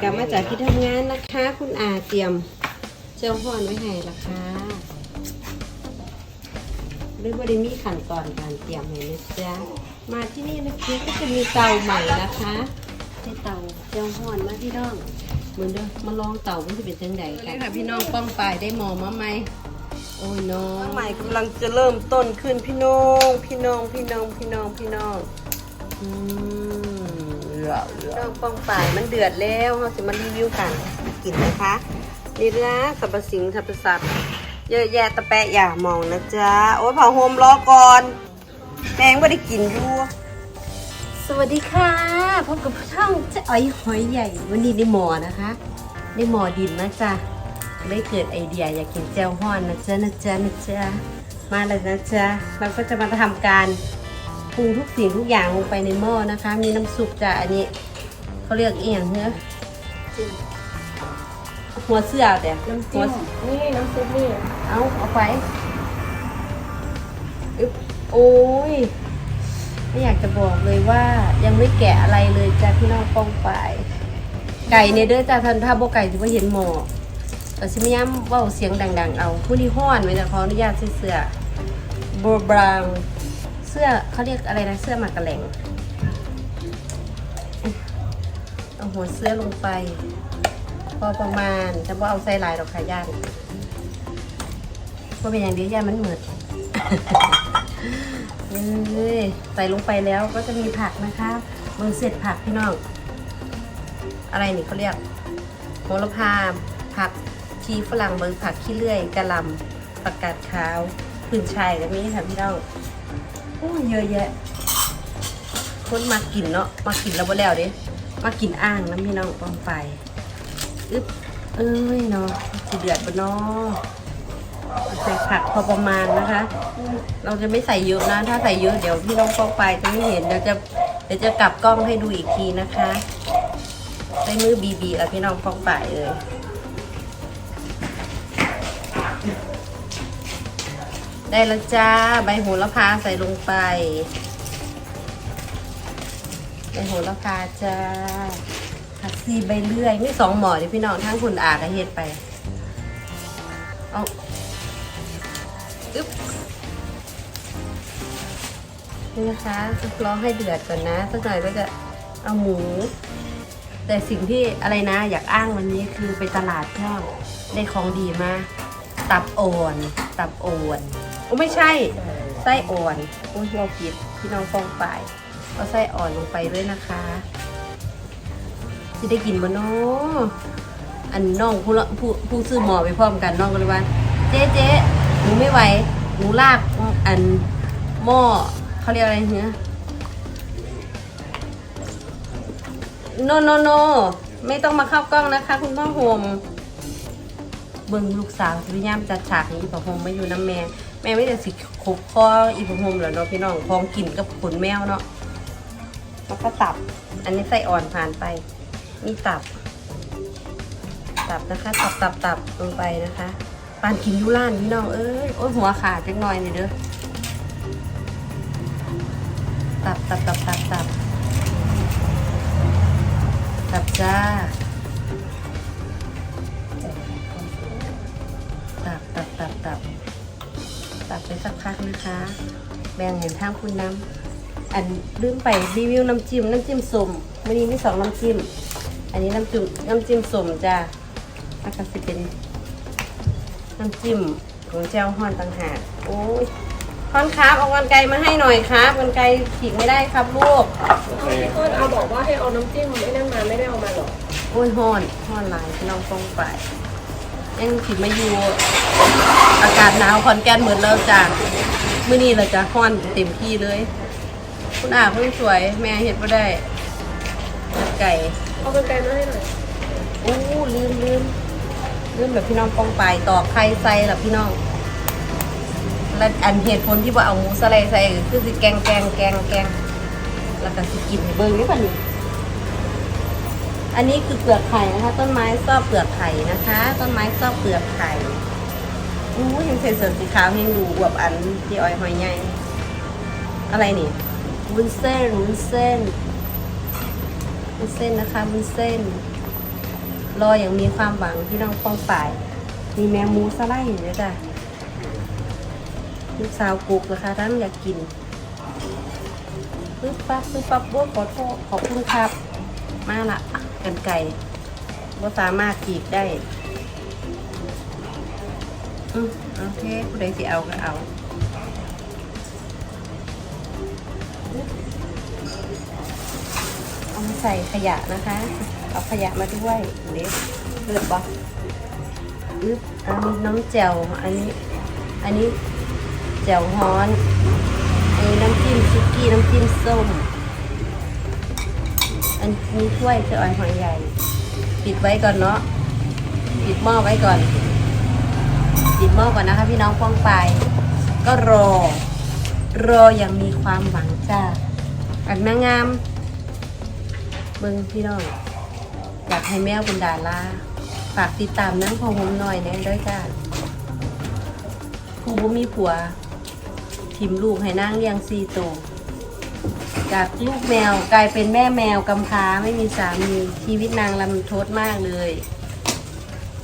กลับมาจากที่ทำงานนะคะ คุณอาเตรียมเจ้าห่อนไว้ให้ละค่ะหรือบริมีขั้นตอนการเตรียมให้นะจ๊ะมาที่นี่นะคะก็จะมีเตาใหม่นะคะใช้เตาเจ้าห่อนมาพี่น้องเหมือนเดิมมาลองเตามันจะเป็นจังไดกันค่ะพี่น้องป้องปลายได้หมอมาไหมโอ้ยน้องใหม่กำลังจะเริ่มต้นขึ้นพี่น้อง พี่น้องพี่น้องพี่น้องพี่น้องอืม เริ่มปองป่ายมันเดือดแล้วเราจะมารีวิวกันกินนะคะ นี่นะสรรพสิ่งสรรพสัตว์เยอะแยะตะแปะอย่ามองนะจ๊ะ โอ้ยเผาโฮมรอก่อนแมงไม่ได้กินอยู่สวัสดีค่ะพบกับช่องเจ๊อ้อยหอยใหญ่ วันนี้ได้หมอนะคะ ได้หมอดินนะจ๊ะได้เกิดไอเดียอยากกินแจ่วฮ้อนนะจ๊ะนะจ๊ะนะจ๊ะมาเลยนะจ๊ะเราก็จะมาทำการ ปรุงทุกสิ่งทุกอย่างลงไปในหม้อนะคะ มีน้ำซุปจ้ะอันนี้เขาเรียกเอียงเนื้อหัวเสื้อแต่น้ำหัจิ้วมนี่น้ำซุปนี่เอาเอาไปอึ๊บโอ้ยไม่อยากจะบอกเลยว่ายังไม่แกะอะไรเลยจ้ะพี่น้องป้องไปายไก่เนี่ยเด้อจ้ะท่านถ้าบ่ไก่จะว่าเห็นหมอแต่ชิมย้ำเว่าเสียงดัง ๆ เอาผู้นี้ห้อนไว้จะขออนุญาตใส่เสื้อโบราวน์ สื้อเขาเรียกอะไรนะเสื้อหมากกระแหลงเอาหัวเสื้อลงไป พอประมาณแต่ว่าเอาใส่ลายดอกขายย่านก็เป็นอย่างเดียวย่านมันเหมือดใส่ลงไปแล้วก็จะมีผักนะคะมือเสร็จผักพี่น้องอะไรนี่เขาเรียกโหระพาผักชีฝรั่งเบิร์ผักขี้เลื่อยกระลำผักกาดขาวขึ้นชายก็มีค่ะพี่น้อง อ้ยเยอะแยะ คนมากินเนาะมากินแล้วบ่แล้วเด้มากินอ่างน้ำพี่น้องปองไฟอึ๊บเอ้ยเนาะสิเดือดบ่เนาะใส่ผักพอประมาณนะคะ เราจะไม่ใส่เยอะนะ ถ้าใส่เยอะเดี๋ยวพี่น้องปองไฟจะไม่เห็นเดี๋ยวจะเดี๋ยวจะกลับกล้องให้ดูอีกทีนะคะใช้มือบีบีแล้วพี่น้องปองไฟเลย ได้แล้วจ้า ใบโหระพาใส่ลงไป ใบโหระพาจ้าผักซีใบเลื่อยนี่สองหมอดิพี่น้องทั้งคุณอากระเฮ็ดไป เอาอึ๊บนี่นะคะรอให้เดือดก่อนนะสักหน่อยก็จะเอาหมู แต่สิ่งที่อะไรนะ อยากอ้างวันนี้คือไปตลาดช่องได้ของดีมาตับอ่อน ตับอ่อน โอ้ไม่ใช่ ไส้อ่อนโอ้ยเราผิดพี่น้องฟองไปเอาไส้อ่อนลงไปด้วยนะคะจะได้กินบ่เนาะอันน้องผู้ละผู้ผู้ซื้อหมอไปพร้อมกันน้องก็เลยว่า เจ๊เจ๊หนูไม่ไหวหนูลากอันหม้อเขาเรียกอะไรเนี้ยโนโนโนไม่ต้องมาเข้ากล้องนะคะ คุณพ่อโฮมเบิ่งลูกสาวพยายามจัดฉากให้พ่อโฮมไมาอยู่น้ำแม่ แม่ไม่ได้สิขบคออีพ่อโฮมเหรอเนาะพี่น้องพองกินกับขนแมวเนาะแล้วก็ตับ อันนี้ไส้อ่อนผ่านไปมีตับ ตับนะคะ ตับตับตับลงไปนะคะปานกินยูร้านพี่น้องเอ้ยโอ้ยหัวขาดจังหน่อยนี่เด้อตับตับตับตับตับตับจ้า ตับไปสักพักนะคะ แบ่งเห็นทางคุณน้ำอันลืมไปรีวิวน้ำจิ้มน้ำจิ้มส้มวันนี้มีสองน้ำจิ้ม อันนี้น้ำจิ้มน้ำจิ้มส้มจ้าแล้วก็สิเป็นน้ำจิ้มของแจ่วฮ้อนต่างหากโอ้ยฮ้อนครับเอากันไกรมาให้หน่อยครับกันไกรฉีกไม่ได้ครับลูกพี่เพื่อนเอาบอกว่าให้เอาน้ำจิ้มไม่นั่นมาไม่ได้เอามาหรอโอ้ยฮ้อนฮ้อนหลายพี่น้องฟองไปยังถิดมาอยู่ อากาศหนาวคอนแกนเหมือนเริ่มจ้ามื้อนี้เราจะฮ้อนเต็มที่เลย คุณอาเพิ่งสวยแม่เห็ดบ่ได้ไก่เอาเป็นไก่มาให้หน่อยโอ้ลืมลืมลืมแบบพี่น้องปองไปายตอกไข่ใส่แบบพี่น้องและอันเหตุผลที่ว่าเอาหมูสไลด์ใส่ก็คือสิแกงแกงแกงแกงแล้วก็สิกินให้เบิ่งนี่ป่ะนี่อันนี้คือเปลือกไข่นะคะ ต้นไม้ชอบเปลือกไข่นะคะ ต้นไม้ชอบเปลือกไข่ อู้ยังใส่เสื้อสีขาวยังดูอวบอันที่อ้อยหอยใหญ่อะไรนี่วุ้นเส้นวุ้นเส้นวุ้นเส้นนะคะวุ้นเส้น รออย่างมีความหวังพี่น้องป้องฝ่าย มีแมงมูสไลด์อยู่ด้วยจ้ะลูกสาวกุกนะคะท่านอยากกินปึ๊บปั๊บปึ๊บปั๊บบัวขอโทษขอบคุณครับ มาละกันไก่ว่าสามารถจีบได้ อืมโอเคผู้ใดสิเอาก็เอาเอามาใส่ขยะนะคะ เอาขยะมาด้วยเล็กเลือดบอกอึ๊บอันนี้น้ำแจ่วอันนี้ อันนี้แจ่วฮ้อนอันนี้น้ำจิ้มซุกี้น้ำจิ้มส้ม อันนี้ถ้วยคือออยหอยใหญ่ ปิดไว้ก่อนเนาะ ปิดหม้อไว้ก่อน ปิดหม้อก่อนนะคะ พี่น้องป้องไป ก็รอ รออย่างมีความหวังจ้าอันนางงามเบิ่งพี่น้องอยากให้แมวเป็นดาราฝากติดตามนั่งพอผมหน่อยแนะด้วยจ้าผู้บ่มีผัวทิมลูกให้นั่งเลี้ยงซีโตจากลูกแมวกลายเป็นแม่แมวกำพร้าไม่มีสามีชีวิตนางลำทดมากเลย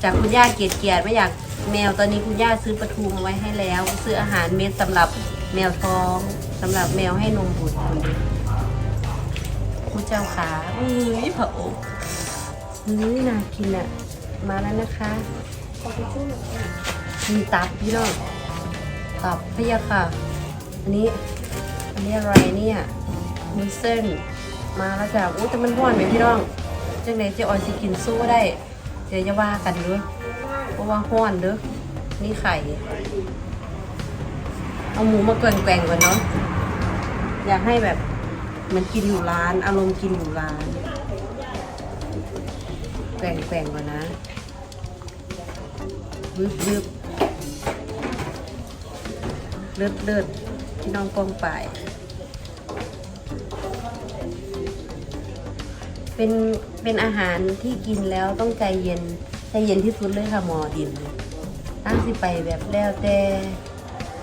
จากคุณย่าเกียรติเกียรติไม่อยาก แมวตอนนี้คุณย่าซื้อปลาทูมาไว้ให้แล้ว ซื้ออาหารเม็ดสำหรับแมวท้องสำหรับแมวให้นมบุตรคนนี้ผู้เจ้าขาอุ้ยพระองค์นี่น่ากินอะ มาแล้วนะคะขอบคุณหน่อยมีตับพี่น้องตับพะยาค่ะ อันนี้ อันนี้อะไรเนี่ยมุนเส้น มาแล้วจ้ะอู้แต่มันห้อนไหมพี่น้องจังไหนเจ๊ออยสิกินสู้ได้ เดี๋ยวจะว่ากันเด้อเพ ราะว่าห้อนเด้อนี่ไข่ เอาหมูมาแกว่งๆก่อนเนาะอยากให้แบบเหมันกินอยู่ร้าน อารมณ์กินอยู่ร้านแกว่งๆก่อนนะบึบบึบเลือดเลือดที่น้องกองไปเป็นเป็นอาหารที่กินแล้วต้องใจเย็น ใจเย็นที่สุดเลยค่ะหมอดินตั้งสิไปแบบแล้วแต่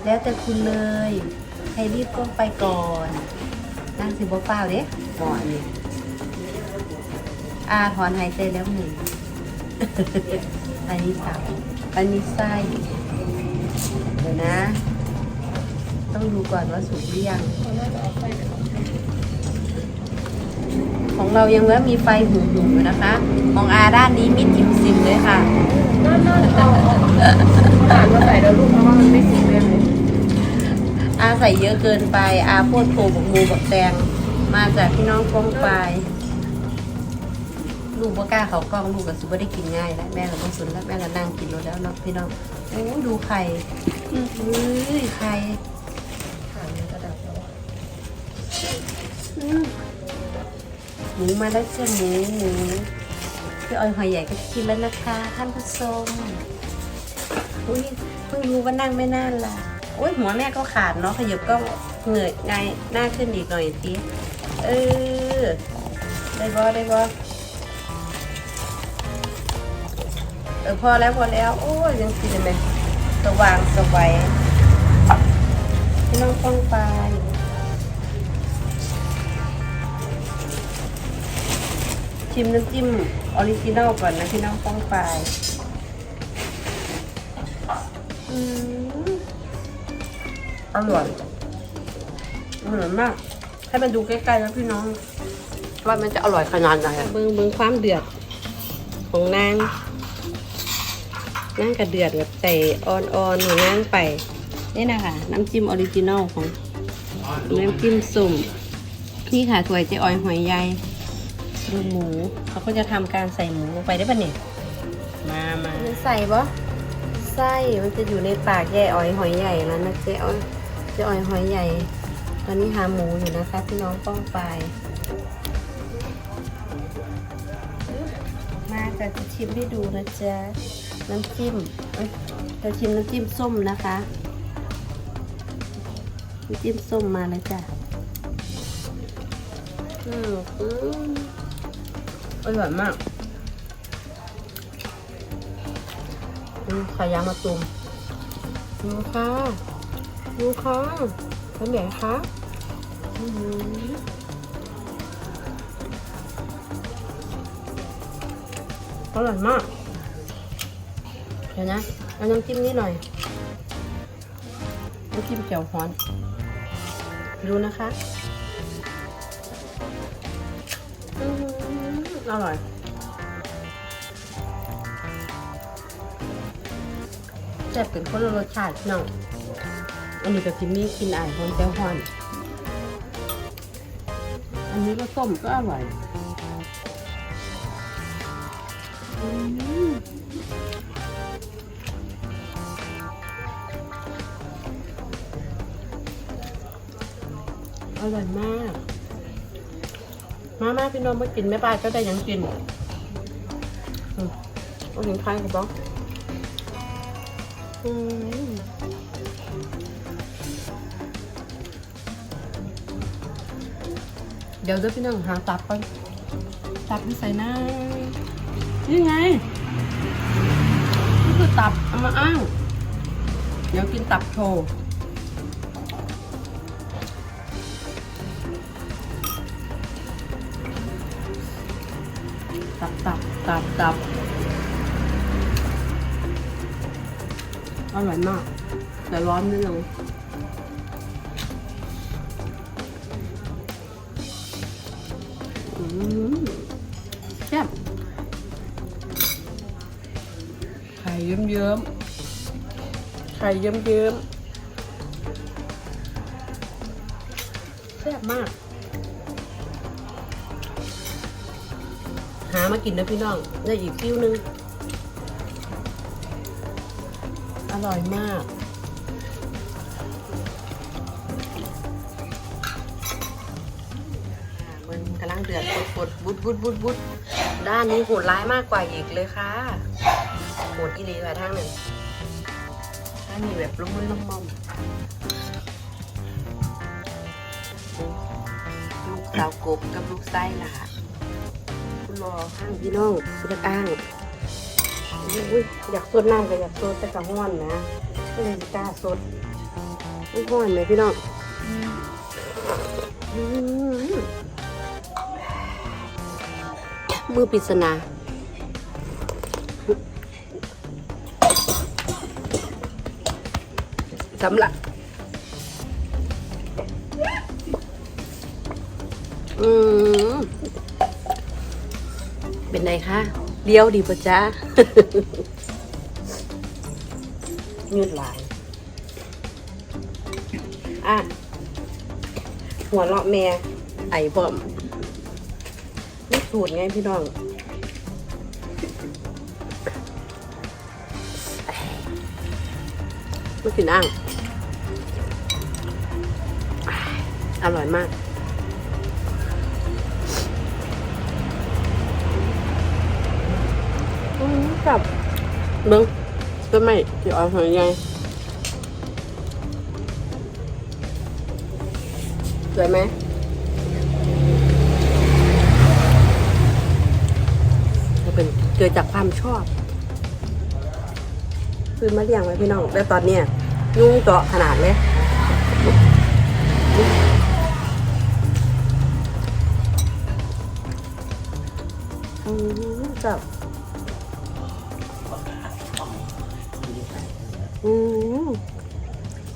แล้วแต่คุณเลยใครรีบก็ไปก่อนนั่งสิบ่เปล่าเด้หมอนี่อาถอนหายใจแล้วหนึ่งอันนี้สามอันนี้ไส้เดี๋ยวนะ ต้องดูก่อนว่าสุกหรือยัง ของเรายังว่ามีไฟหูหูอยู่นะคะ ของอาด้านนี้มิดจิมซิมเลยค่ะน่าน่าจะเอาอาอาหารมาใส่แล้วลูกเพราะว่ามันไม่สุกเลยอาใส่เยอะเกินไปอาโพดโผบักมูบักแตงมาจากพี่น้องกล้องไปลูกบ่กล้าเขากล้องลูกกับสุบ่ได้กินง่ายแล้วแม่เราต้องสุนแล้วแม่เรานั่งกินรถแล้วเนาะพี่น้องโอ้ดูไข่อื้อหือไข่ฐานมันจะดับแล้วอืม หมูมาแล้วจ้ะหมูหมูพี่ออยหอยใหญ่ก็กินแล้วนะคะท่านผู้ชมอุ้ยเพิ่งรู้ว่านั่งไม่น่านละโอ้ยหัวแม่ก็ขาดเนาะขยับก็เหนื่อยไงหน้าขึ้นอีกหน่อยสิเออได้บอได้บอเออพอแล้วพอแล้วโอ้ยยังกินไหมสว่างสวัยพี่น้องป้องไป ชิมน้ำจิ้มออริจินอลก่อนนะพี่น้องป้องไปายอืมอร่อยอร่อยมาก ให้มันดูใกล้ๆแล้วพี่น้อง ว่ามันจะอร่อยขนาดไหนเบิ้งเบิ้งความเดือดของนางนางกระเดือดแบบใส่อ่อนๆของนางไป นี่นะคะ น้ำจิ้มออริจินอลของน้ำจิ้มสุ่มนี่ค่ะถ้วยเจ๊ออยหอยใย ดูหมูเขาก็จะทำการใส่หมูลงไปได้ปะเนี่ยมามาใส่ปะไส้มันจะอยู่ในปากแย่อ้อยหอยใหญ่แล้วนะเจ๊อ้อยเจ๊อ้อยหอยใหญ่ ตอนนี้หาหมูอยู่นะคะพี่น้องป้องไปายมาจะจะชิมให้ดูนะจ๊ะน้ำจิ้มเอ้ยจะชิมน้ำจิ้มส้มนะคะน้ำจิ้มส้มมาเลยจ้ะอืมอืม อร่อยมากอืมไข่ยางมะตูมดูค่ะดูค่ะเป็นไงคะอื้อหืออร่อยมาก เดี๋ยวนะเอาน้ำจิ้มนี่หน่อย น้ำจิ้มเจียวฮ้อน ดูนะคะ อร่อยแซ่บเป็นคนละรสชาติน้องอันนี้กับจิมมี่กินอ่านคนเจียวฮ้อน อันนี้ก็ส้มก็อร่อยอร่อยมาก มามาพี่น้องมากินแม่ป้าก็ได้ยังกินอืมเอาถึงใครกับบ้องอืมเดี๋ยวเดี๋ยวพี่น้องหาตับก่อนตับที่ใส่หน้านี่ไงนี่คือตับเอามาอ้าง เดี๋ยวกินตับโชว์ ตับตับตับอร่อยมาก แต่ร้อนนิดนึงอืมแซ่บไข่เยิ้มๆไข่เยิ้มๆแซ่บมาก หามากินนะพี่น้อง ได้อีกฟิวนึง อร่อยมากมันกำลังเดือดปดบุดบุดบุดบุดด้านนี้โหดร้ายมากกว่าอีกเลยค่ะโหดอีหลีค่ะทางหนึ่งถ้ามีแบบลุ่มลุ่มมอมลูกสาวกบกับลูกไส้ล่ะ อข้างพี่น้องสุดอ้างอุ้ยอยากสดน้ำก็อยากสดแต่กะห้อนนะก็เลยไม่กล้าสดไม่ห้อนไหมพี่น้องมมือปริศนาสำหรับอืม เป็นไงคะเลี้ยวดีปะจ๊ะยืดหลาย อะ หัวเราะแม่ ไอ้บอมนี่สูตรไงพี่น้องไม่กินอ่างอร่อยมาก จับเบิ้งต้นไม้ที่ออกหอยไงสวยไหมมันเป็นเกิดจากความชอบคือมาเลี้ยงไว้พี่น้องแล้วตอนเนี้ยยุงเจาะขนาดเลยอืมกับ อืม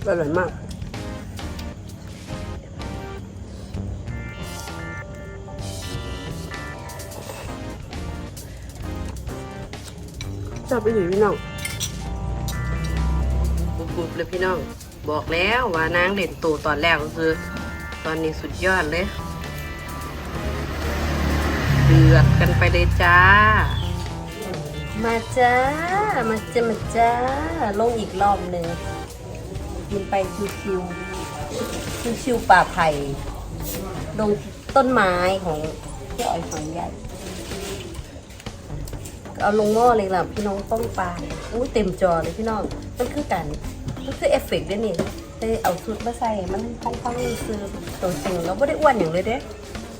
อร่อยมาก จับไปหนีพี่น้องบุบๆเลยพี่น้อง บอกแล้วว่านางเด่นตูตอนแรกก็คือ ตอนนี้สุดยอดเลย เดือดกันไปเลยจ้า มาจ้า มาจ้ามาจ้า ลงอีกรอบหนึ่งกินไปชิวๆชิวๆป่าไผ่ลงต้นไม้ของพี่อ้อยฝังใหญ่เอาลงหม้อเลยล่ะพี่น้องต้มปลาอู้เต็มจอเลยพี่น้องมันคือกันมันคือเอฟเฟกต์ด้วยนี่ได้เอาชุดมาใส่มันห้องห้องๆซื้อตัวจริงแล้วไม่ได้อ้วนอย่างเลยเด้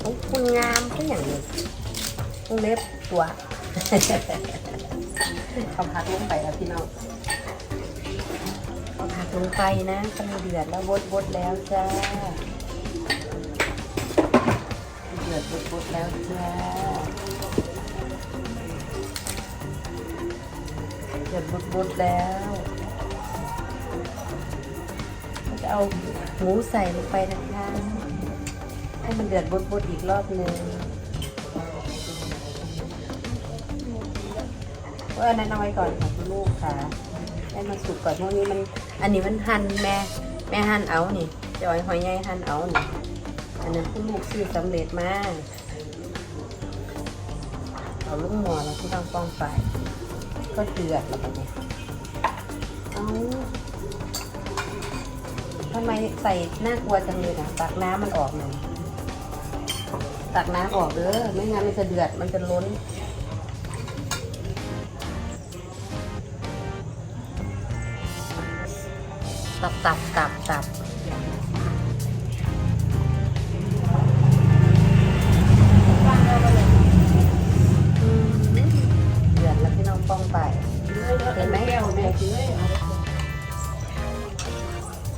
ของคุณงามแค่อย่างนี้ต้องเล็บตัว เอาผักลงไปแล้วพี่น้องเอาผักลงไปนะกำลังเดือดแล้วบดบดแล้วจ้าเดือดบดบดแล้วจ้าเดือดบุดๆแล้วจะเอาหมูใส่ลงไปนะคะ ให้มันเดือดบุดๆอีกรอบหนึ่ง ออนั่นเอาไว้ก่อนค่ะคุณลูกค่ะให้มันสุกก่อนพวกนี้มัน อันนี้มันหั่นแม่ แม่หั่นเอานี่จอยหอยใหญ่หั่นเอานี่อันนั้นคุณลูกซื้อสำเร็จมาเอาลูกหมอแล้วที่ต้องป้องไฟก็เดือดแล้วแบบนี้เอาทำไมใส่น่ากลัวจังเลยนะตักน้ำมันออกหน่อยตักน้ำออกเด้อไม่งั้นมันจะเดือดมันจะล้น ตับตับตับตับเดือดแล้วพี่น้องป้องไปเห็นไหมแก้วแม่กินเลย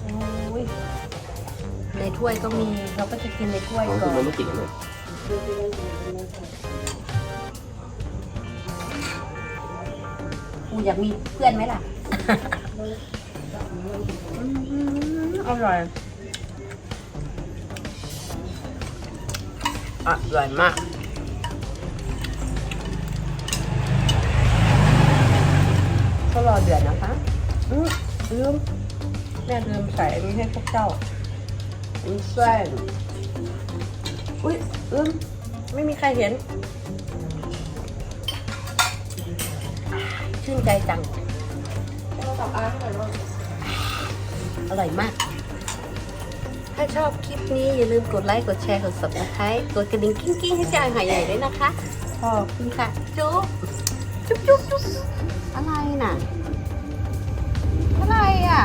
โอ้ยในถ้วยก็มี เราก็จะกินในถ้วยของก่คุอณนมันไม่กินเลยกูอยากมีเพื่อนไหมล่ะ อร่อย อร่อยมาก ก็รอเดือดนะคะอืมลืม แม่ลืมใส่อันนี้ให้พวกเจ้าอุ้ยแซ่บอุ้ยลืมไม่มีใครเห็น ชื่นใจจังเราตับอาให้หน่อยว่า อร่อยมาก ถ้าชอบคลิปนี้อย่าลืมกดไลค์ กดแชร์ กด subscribe กดกระดิ่งกิ้งกิ้งให้จ้าหายใหญ่ด้วยนะคะขอบคุณค่ะ จุ๊บจุ๊บจุ๊บจุ๊บอะไรน่ะ อะไรอะ